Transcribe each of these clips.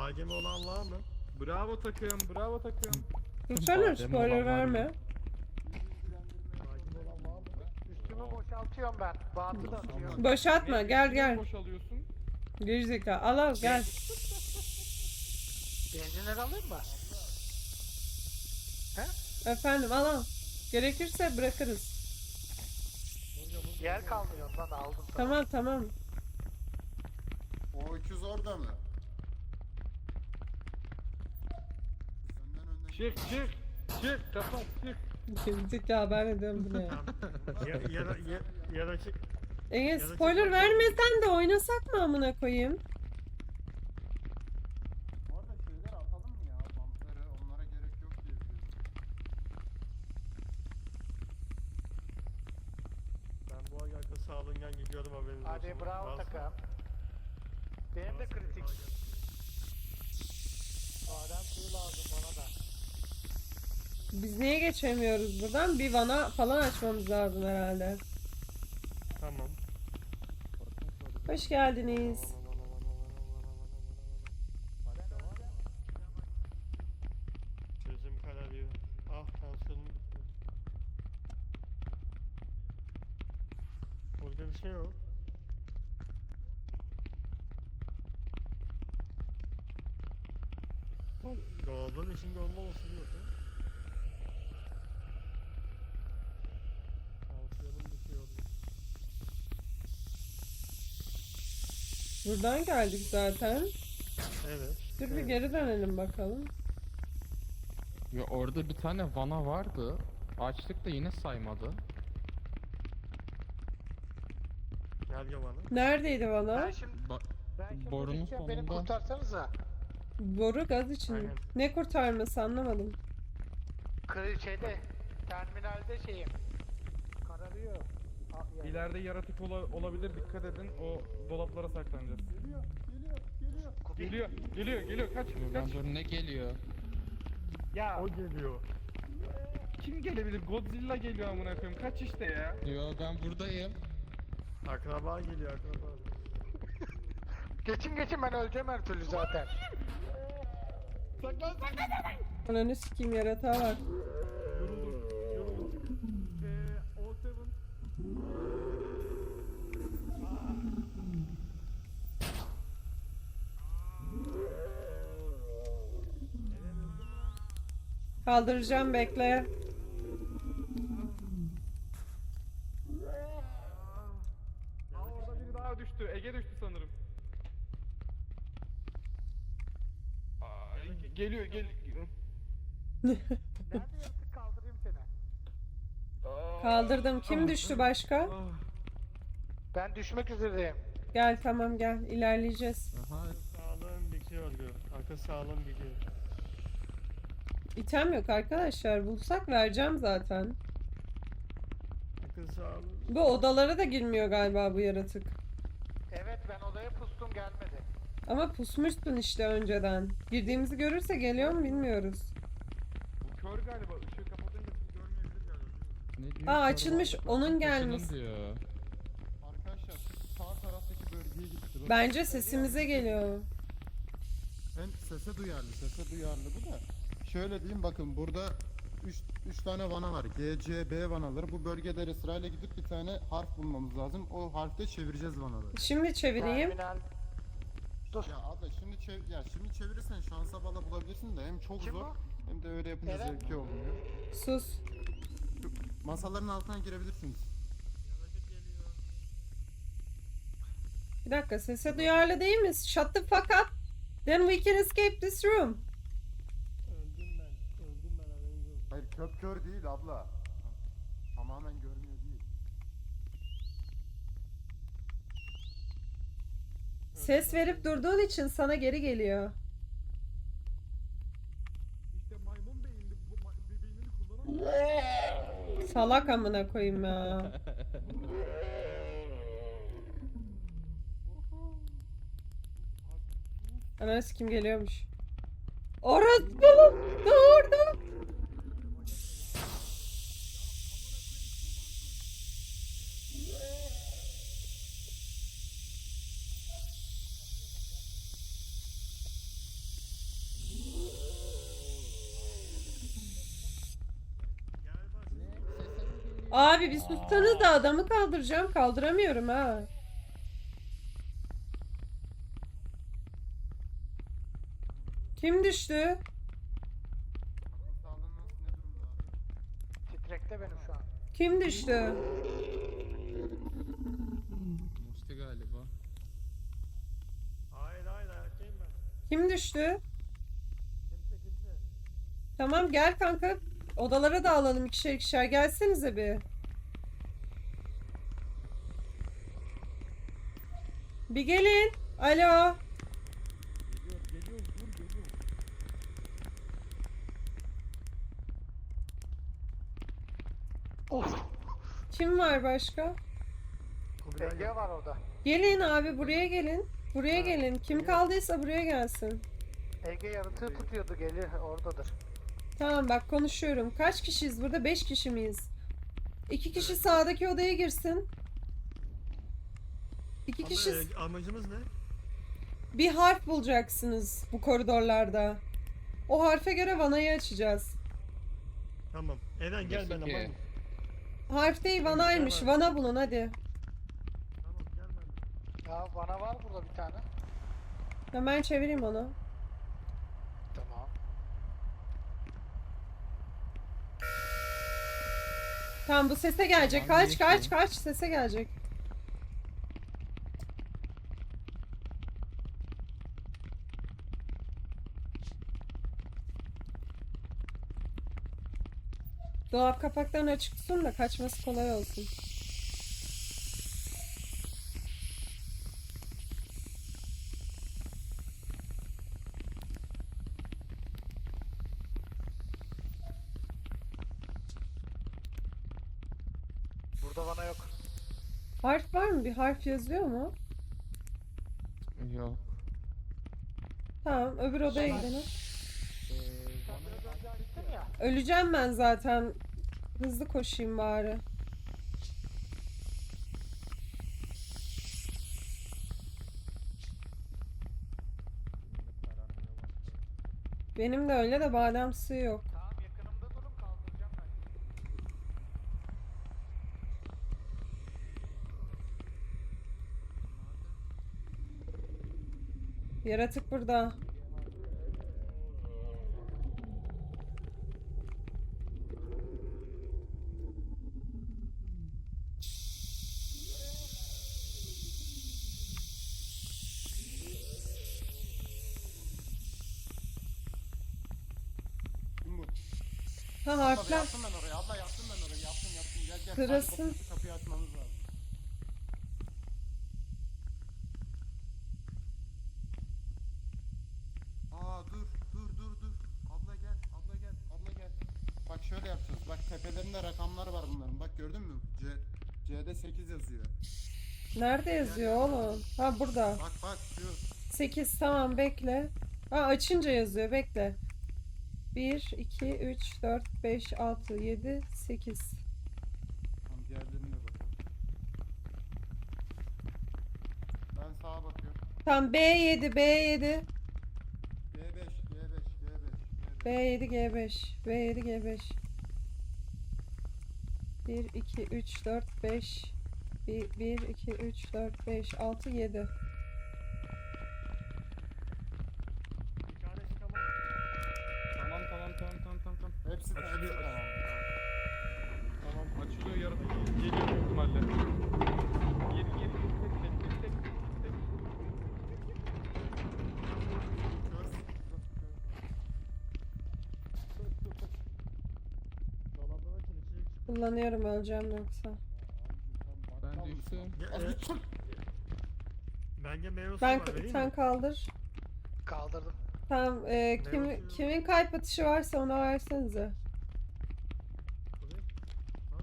Agemi olan var mı? Bravo takım, bravo takım. Badem spoiler verme. mı? Agemi olan var mı? Üstümü boşaltıyorum ben. Batı da atıyor. Boşaltma gel gel. Boşalıyorsun. Gerizekalı al al gel. Benzinleri alayım mı? Efendim al al. Gerekirse bırakırız. Yer kalmıyor lan aldım. Tamam tamam. O öküz orada mı? Çık çık. Çık kapat çık. Gerizekalı ben de diyorum bu ne ya. Ya, ya, da- ya, ya da ki Ege da spoiler çıkmak vermesen de oynasak mı amına koyayım? Bu arada şeyler atalım mı ya? Bantları onlara gerek yok diye biliyorum. ben bu ay akıl sağlığından gidiyorum haberiniz Hadi olsun. bravo takım. Benim de kritik. Badem suyu lazım bana da. Biz niye geçemiyoruz buradan? Bir vana falan açmamız lazım herhalde. Tamam. Hoş geldiniz. Gözüm kararıyor. Ah tansiyonum gitti. Burada bir şey yok. Dolabın içinde olmaması yok ya. Tansiyonum düşüyor. Buradan geldik zaten. Evet. Dur bir evet. geri dönelim bakalım. Ya orada bir tane vana vardı. Açtık da yine saymadı. Gel bana. Neredeydi Ben vana? şimdi, Ba- ben şimdi Borunun gideceğim, beni sonunda- kurtarsanıza. Boru gaz için. Aynen. Ne kurtarması anlamadım. Kırı şeyde, terminalde şeyim. Kararıyor. İleride yaratık ola- olabilir dikkat edin. O dolaplara saklanacağız. Geliyor, geliyor, geliyor. Geliyor, geliyor, geliyor. Kaç, kaç. lan dur ne geliyor? Ya O geliyor. kim gelebilir? Godzilla geliyor amına koyayım. Kaç işte ya. Yo ben buradayım. Akraba geliyor akraba. Geçin geçin ben öleceğim her türlü zaten. Saklan saklan. Ananı sikeyim yaratığa bak. Kaldıracağım bekle. Aa orada biri daha düştü. Ege düştü sanırım. Aa, geliyor gel. Nerede yaratık kaldırayım seni. Aa, Kaldırdım. Kim düştü başka? ah. Ben düşmek üzereyim. Gel tamam gel ilerleyeceğiz. Aha Sağlığım bitiyor diyor. Akıl sağlığım gidiyor. İtem yok arkadaşlar. Bulsak vereceğim zaten. Bu odalara da girmiyor galiba bu yaratık. Evet ben odaya pustum gelmedi. Ama pusmuştun işte önceden. Girdiğimizi görürse geliyor mu bilmiyoruz. Bu kör galiba. Işığı kapatınca bizi görmeyebilir galiba. ne diyor? Aa, açılmış, onun kaçının diyor. Arkadaşlar sağ taraftaki bölgeye gitti. Bak, Bence sesimize geliyor. Hem sese duyarlı, sese duyarlı bu da. Şöyle diyeyim bakın burada 3 tane vana var. G, C, B vanaları. Bu bölgelere sırayla gidip bir tane harf bulmamız lazım. O harfte çevireceğiz vanaları. Şimdi çevireyim. Terminal. Dur. Ya abla şimdi çev ya şimdi çevirirsen şansa bala bulabilirsin de hem çok Kim zor bu? hem de öyle yapınca Eren zevki olmuyor. Sus. Masaların altına girebilirsiniz. Bir dakika sese duyarlı değil mi? Shut the fuck up. Then we can escape this room. Öldüm ben. Öldüm ben haberiniz köp kör değil abla. Tamamen görmüyor değil. Ses verip durduğun için sana geri geliyor. İşte maymun beyinli bu ma- be- beynini kullanamıyor. Salak amına koyayım ya. Ananı kim geliyormuş. Orası orada. Abi bir sussanız da adamı kaldıracağım. Kaldıramıyorum ha. Kim düştü? Titrekte benim şu an. Kim düştü? Musti galiba. Hayır hayır ayaktayım ben. Kim düştü? Kimse kimse. Tamam gel kanka. Odalara da alalım ikişer ikişer. Gelsenize bir. Bir gelin. Alo. Geliyor geliyor dur geliyor. Of. Kim var başka? Ege var orada. Gelin abi buraya gelin. Buraya gelin. Kim kaldıysa buraya gelsin. Ege yaratığı tutuyordu gelir oradadır. Tamam bak konuşuyorum. Kaç kişiyiz burada? Beş kişi miyiz? İki kişi sağdaki odaya girsin. İki kişi Ama, e, amacımız ne? bir harf bulacaksınız bu koridorlarda. O harfe göre vanayı açacağız. Tamam. Eren gel benimle Peki. Harf değil vanaymış. Vana bulun hadi. Tamam gel benimle. Ya bana var burada bir tane. Hemen çevireyim onu. Tamam. Tamam bu sese gelecek. Tamam, Kaç kaç geçiyorum. kaç sese gelecek. Dolap kapaklarını açık tutun da kaçması kolay olsun. Burada bana yok. Harf var mı? Bir harf yazıyor mu? Yok. Tamam öbür odaya gidelim. Ee, önce açtın ya. Öleceğim ben zaten. Hızlı koşayım bari. Benim de öyle de badem suyu yok. Tamam yakınımda durun kaldıracağım ben. Yaratık burada. Ha Abla harfler. yaptım ben orayı. Abla yaptım ben orayı. Yaptım yaptım. Gel gel. Kırılsın. Kapıyı açmamız lazım. Aa dur dur dur dur. Abla gel. Abla gel. Abla gel. Bak şöyle yapacağız. Bak tepelerinde rakamlar var bunların. Bak gördün mü? C C'de 8 yazıyor. Nerede yazıyor oğlum? Ha burada. Bak bak şu. 8 tamam bekle. Ha açınca yazıyor bekle. 1, 2, 3, 4, 5, 6, 7, 8. Tamam diğerlerine de bakalım. Ben sağa bakıyorum. Tamam B7, B7, G5, G5, G5, G5. B7, G5, B7, G5. 1, 2, 3, 4, 5. 1, 1 2, 3, 4, 5, 6, 7. Bir tanesi tamam. Tamam tamam tamam tamam tamam. tamam. Hepsi de Açılıyor, hepsi tamam. Tamam açılıyor yaratık geliyor büyük ihtimalle. Geri geri geri tek tek tek tek tek. Dolabdan açın içecek çık. Kullanıyorum öleceğim yoksa. Ben düştüm. Ya, e, Bence meyve suyu Ben var vereyim sen mi? kaldır. Kaldırdım. Tamam e, kim, kimin kalp atışı varsa ona versenize.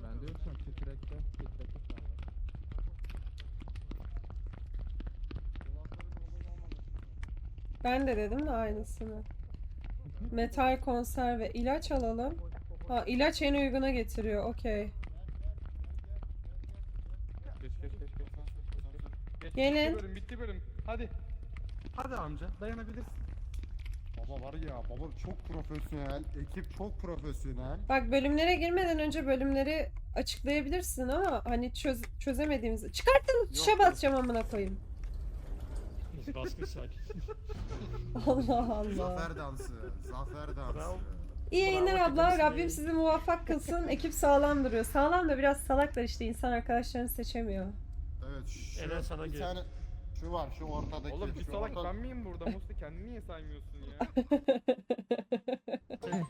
Ben de yoksa titrekte. Titrekte şu anda. Ben de dedim de aynısını. Metal konserve. ilaç alalım. Ha ilaç en uyguna getiriyor. Okey. Geç geç geç geç. Geç, Gelin. Bitti bölüm bitti bölüm. Hadi. Hadi amca dayanabilirsin. Baba var ya baba çok profesyonel. Ekip çok profesyonel. Bak bölümlere girmeden önce bölümleri açıklayabilirsin ama hani çöz çözemediğimiz... Çıkartın tuşa basacağım amına koyayım. Biz bastık sakin. Allah Allah. Zafer dansı. Zafer dansı. İyi yayınlar abla. Rabbim sizi. sizi muvaffak kılsın. Ekip sağlam duruyor. Sağlam da biraz salaklar işte. insan arkadaşlarını seçemiyor. Evet şu Eren sana bir gel. tane şu var şu ortadaki. Oğlum bir şu salak orta- ben miyim burada? Musti kendini niye saymıyorsun ya?